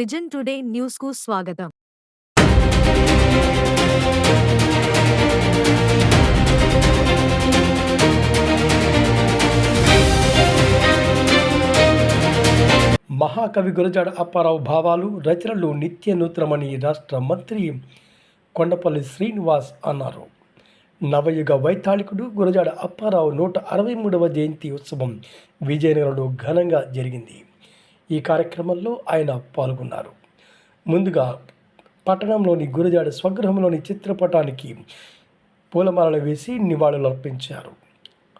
Vision today న్యూస్కు స్వాగతం. మహాకవి గురజాడ అప్పారావు భావాలు రచనలు నిత్య నూతనమని రాష్ట్ర మంత్రి కొండపల్లి శ్రీనివాస్ అన్నారు. నవయుగ వైతాళికుడు గురజాడ అప్పారావు నూట అరవై మూడవ జయంతి ఉత్సవం విజయనగరంలో ఘనంగా జరిగింది. ఈ కార్యక్రమంలో ఆయన పాల్గొన్నారు. ముందుగా పట్టణంలోని గురజాడ స్వగృహంలోని చిత్రపటానికి పూలమాలలు వేసి నివాళులు అర్పించారు.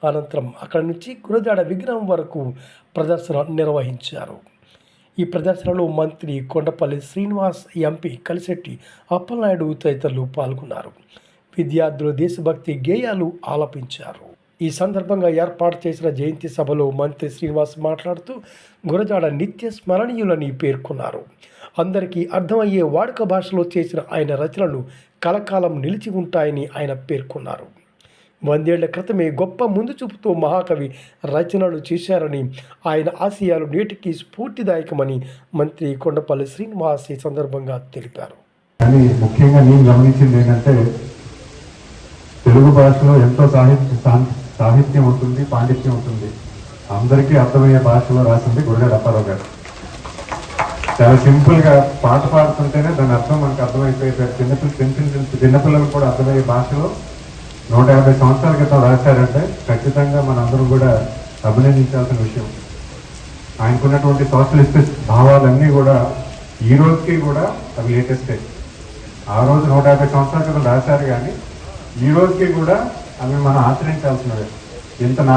అనంతరం అక్కడి నుంచి గురజాడ విగ్రహం వరకు ప్రదర్శన నిర్వహించారు. ఈ ప్రదర్శనలో మంత్రి కొండపల్లి శ్రీనివాస్ ఎంపీ కలిశెట్టి అప్పలనాయుడు తదితరులు పాల్గొన్నారు. విద్యార్థులు దేశభక్తి గేయాలు ఆలపించారు. ఈ సందర్భంగా ఏర్పాటు చేసిన జయంతి సభలో మంత్రి శ్రీనివాస్ మాట్లాడుతూ గురజాడ నిత్య స్మరణీయులని పేర్కొన్నారు. అందరికీ అర్థమయ్యే వాడుక భాషలో చేసిన ఆయన రచనలు కలకాలం నిలిచి ఉంటాయని ఆయన పేర్కొన్నారు. వందేళ్ళ క్రితమే గొప్ప ముందు చూపుతో మహాకవి రచనలు చేశారని ఆయన ఆశయాలు నేటికి స్ఫూర్తిదాయకమని మంత్రి కొండపల్లి శ్రీనివాస్ ఈ సందర్భంగా తెలిపారు. కానీ ముఖ్యంగా నేను గమనించింది ఏంటంటే తెలుగు భాషలో ఎంతో సాహిత్య సాహిత్యం ఉంటుంది పాండిత్యం ఉంటుంది. అందరికీ అర్థమయ్యే భాషలో రాసింది గురుగారు అప్పారావు గారు. చాలా సింపుల్గా పాట పాడుతుంటేనే దాని అర్థం మనకు అర్థమైపోయేది చిన్నపిల్ల చిన్న చిన్న చిన్నపిల్లలకు కూడా అర్థమయ్యే భాషలో నూట యాభై సంవత్సరాల క్రితం రాశారంటే ఖచ్చితంగా మనందరం కూడా అభినందించాల్సిన విషయం. ఆయనకున్నటువంటి సోషలిస్టిస్ట్ భావాలన్నీ కూడా ఈ రోజుకి కూడా అవి లేటెస్టే. ఆ రోజు నూట యాభై సంవత్సరాల క్రితం రాశారు కానీ ఈ రోజుకి కూడా అవి మనం ఆచరించాల్సినవి ఎంత నా